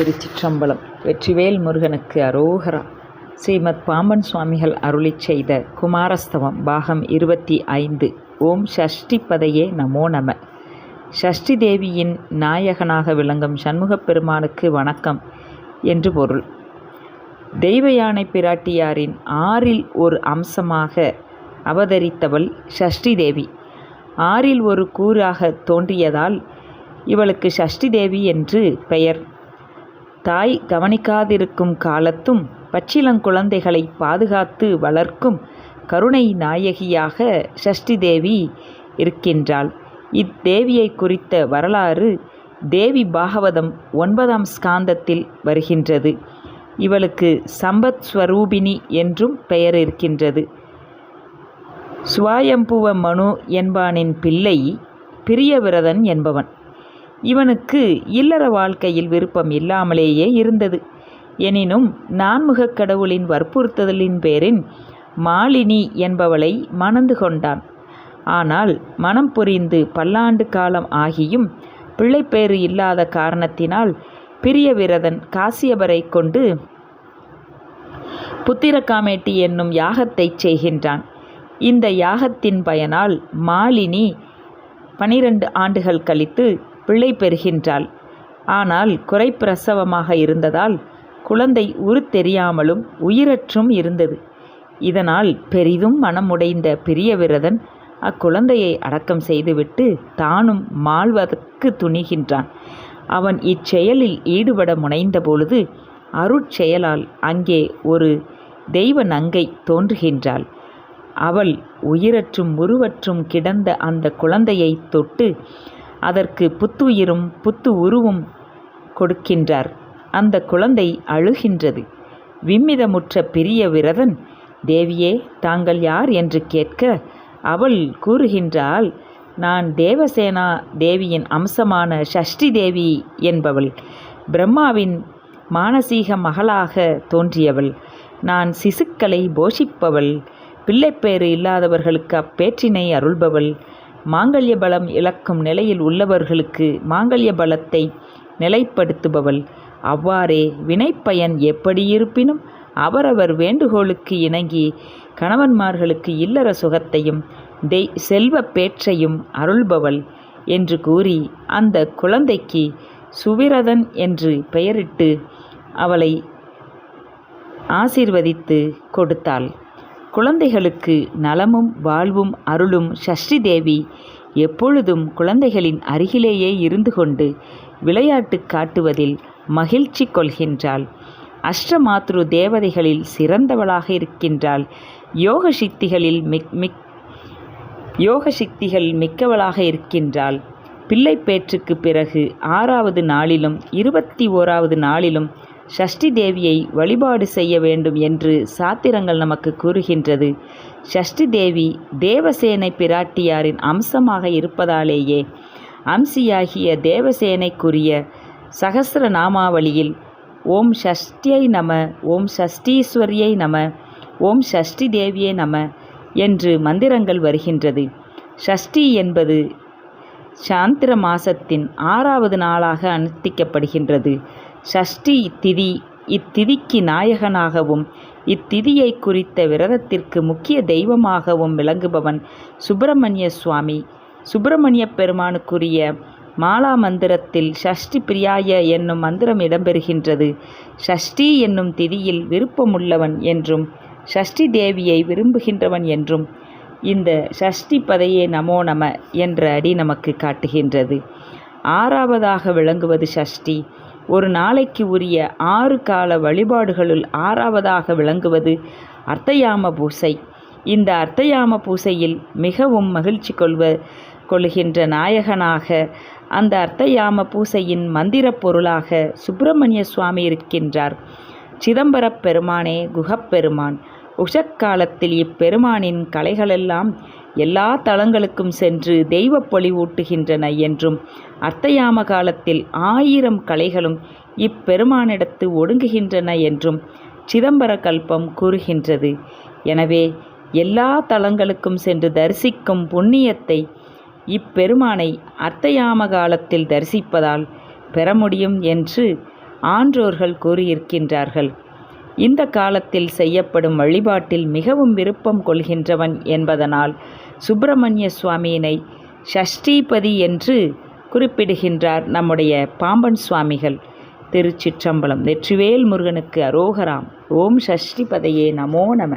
திருச்சிற்றம்பலம். வெற்றிவேல் முருகனுக்கு அரோகரா. ஸ்ரீமத் பாம்பன் சுவாமிகள் அருளிச் செய்த குமாரஸ்தவம் பாகம் இருபத்தி ஐந்து. ஓம் ஷஷ்டி பதையே நமோ நம. ஷஷ்டி தேவியின் நாயகனாக விளங்கும் சண்முகப் பெருமானுக்கு வணக்கம் என்று பொருள். தெய்வ யானை பிராட்டியாரின் ஆறில் ஒரு அம்சமாக அவதரித்தவள் ஷஷ்டி தேவி ஆறில் ஒரு கூறாக தோன்றியதால் இவளுக்கு ஷஷ்டி தேவி என்று பெயர் தாய் கவனிக்காதிருக்கும் காலத்தும் பச்சிளங்குழந்தைகளை பாதுகாத்து வளர்க்கும் கருணை நாயகியாக ஷஷ்டி தேவி இருக்கின்றாள். இத்தேவியை குறித்த வரலாறு தேவி பாகவதம் ஒன்பதாம் ஸ்காந்தத்தில் வருகின்றது. இவளுக்கு சம்பத் ஸ்வரூபிணி என்றும் பெயர் இருக்கின்றது. சுவாயம்புவ மனு என்பானின் பிள்ளை பிரியவிரதன் என்பவன். இவனுக்கு இல்லற வாழ்க்கையில் விருப்பம் இல்லாமலேயே இருந்தது. எனினும் நான்முகக் கடவுளின் வற்புறுத்தலின் பேரின் மாலினி என்பவளை மணந்து கொண்டான். ஆனால் மனம் புரிந்து பல்லாண்டு காலம் ஆகியும் பிள்ளைப்பேறு இல்லாத காரணத்தினால் பிரியவிரதன் காசியபரை கொண்டு புத்திரக்காமேட்டி என்னும் யாகத்தைச் செய்கின்றான். இந்த யாகத்தின் பயனால் மாலினி பனிரெண்டு ஆண்டுகள் கழித்து பிள்ளை பெறுகின்றாள். ஆனால் குறைப்பிரசவமாக இருந்ததால் குழந்தை உரு தெரியாமலும் உயிரற்றும் இருந்தது. இதனால் பெரிதும் மனமுடைந்த பிரியவிரதன் அக்குழந்தையை அடக்கம் செய்துவிட்டு தானும் மாழ்வதற்கு துணிகின்றான். அவன் இச்செயலில் ஈடுபட முனைந்தபொழுது அருட்செயலால் அங்கே ஒரு தெய்வ நங்கை தோன்றுகின்றாள். அவள் உயிரற்றும் உருவற்றும் கிடந்த அந்த குழந்தையை தொட்டு அதற்கு புத்துயிரும் புத்து உருவும் கொடுக்கின்றார். அந்த குழந்தை அழுகின்றது. விம்மிதமுற்ற பிரிய விரதன் தேவியே தாங்கள் யார் என்று கேட்க அவள் கூறுகின்றாள் நான் தேவசேனா தேவியின் அம்சமான ஷஷ்டி தேவி என்பவள். பிரம்மாவின் மானசீக மகளாக தோன்றியவள். நான் சிசுக்களை போஷிப்பவள். பிள்ளைப்பேறு இல்லாதவர்களுக்கு அப்பேற்றினை அருள்பவள். மாங்கல்ய பலம் இழக்கும் நிலையில் உள்ளவர்களுக்கு மாங்கல்ய பலத்தை நிலைப்படுத்துபவள். அவ்வாறே வினைப்பயன் எப்படி இருப்பினும் அவரவர் வேண்டுகோளுக்கு இணங்கி கணவன்மார்களுக்கு இல்லற சுகத்தையும் தெய் செல்வ பேற்றையும் அருள்பவள் என்று கூறி அந்த குழந்தைக்கு சுவிரதன் என்று பெயரிட்டு அவளை ஆசீர்வதித்து கொடுத்தாள். குழந்தைகளுக்கு நலமும் வாழ்வும் அருளும் சஷ்டி தேவி எப்பொழுதும் குழந்தைகளின் அருகிலேயே இருந்து கொண்டு விளையாட்டு காட்டுவதில் மகிழ்ச்சி கொள்கின்றாள். அஷ்டமாத்ரு தேவதைகளில் சிறந்தவளாக இருக்கின்றாள். யோக சித்திகளில் மிக் மிக் யோக சக்திகள் மிக்கவளாக இருக்கின்றாள். பிள்ளை பேற்றுக்கு பிறகு ஆறாவது நாளிலும் இருபத்தி ஓராவது நாளிலும் ஷஷ்டி தேவியை வழிபாடு செய்ய வேண்டும் என்று சாத்திரங்கள் நமக்கு கூறுகின்றது. ஷஷ்டி தேவி தேவசேனை பிராட்டியாரின் அம்சமாக இருப்பதாலேயே அம்சியாகிய தேவசேனைக்குரிய சகசிர நாமாவளியில் ஓம் ஷஷ்டியை நம ஓம் ஷஷ்டீஸ்வரியை நம ஓம் ஷஷ்டி தேவியை நம என்று மந்திரங்கள் வருகின்றது. ஷஷ்டி என்பது சாந்திர மாசத்தின் ஆறாவது நாளாக அனுஷ்டிக்கப்படுகின்றது. ஷஷ்டி திதி இத்திதிக்கு நாயகனாகவும் இத்திதியை குறித்த விரதத்திற்கு முக்கிய தெய்வமாகவும் விளங்குபவன் சுப்பிரமணிய சுவாமி. சுப்பிரமணிய பெருமானுக்குரிய மாலா மந்திரத்தில் ஷஷ்டி பிரியாய என்னும் மந்திரம் இடம்பெறுகின்றது. ஷஷ்டி என்னும் திதியில் விருப்பமுள்ளவன் என்றும் ஷஷ்டி தேவியை விரும்புகின்றவன் என்றும் இந்த ஷஷ்டி பதையே நமோ நம என்ற அடி நமக்கு காட்டுகின்றது. ஆறாவதாக விளங்குவது ஷஷ்டி. ஒரு நாளைக்கு உரிய ஆறு கால வழிபாடுகளுள் ஆறாவதாக விளங்குவது அர்த்தயாம பூசை. இந்த அர்த்தயாம பூசையில் மிகவும் மகிழ்ச்சி கொள்வ கொள்கின்ற நாயகனாக அந்த அர்த்தயாம பூசையின் மந்திரப் பொருளாக சுப்பிரமணிய சுவாமி இருக்கின்றார். சிதம்பரப் பெருமானே குகப்பெருமான் உஷக்காலத்தில் இப்பெருமானின் கலைகளெல்லாம் எல்லா தலங்களுக்கும் சென்று தெய்வ பொலிவூட்டுகின்றன என்றும் அர்த்தயாம காலத்தில் ஆயிரம் கலைகளும் இப்பெருமானிடத்து ஒடுங்குகின்றன என்றும் சிதம்பர கல்பம் கூறுகின்றது. எனவே எல்லா தலங்களுக்கும் சென்று தரிசிக்கும் புண்ணியத்தை இப்பெருமானை அர்த்தயாம காலத்தில் தரிசிப்பதால் பெற முடியும் என்று ஆன்றோர்கள் கூறியிருக்கின்றார்கள். இந்த காலத்தில் செய்யப்படும் வழிபாட்டில் மிகவும் விருப்பம் கொள்கின்றவன் என்பதனால் சுப்பிரமணிய சுவாமியினை ஷஷ்டிபதி என்று குறிப்பிடுகின்றார் நம்முடைய பாம்பன் சுவாமிகள். திருச்சிற்றம்பலம் வெற்றிவேல் முருகனுக்கு அரோகராம். ஓம் ஷஷ்டிபதையே நமோ நம.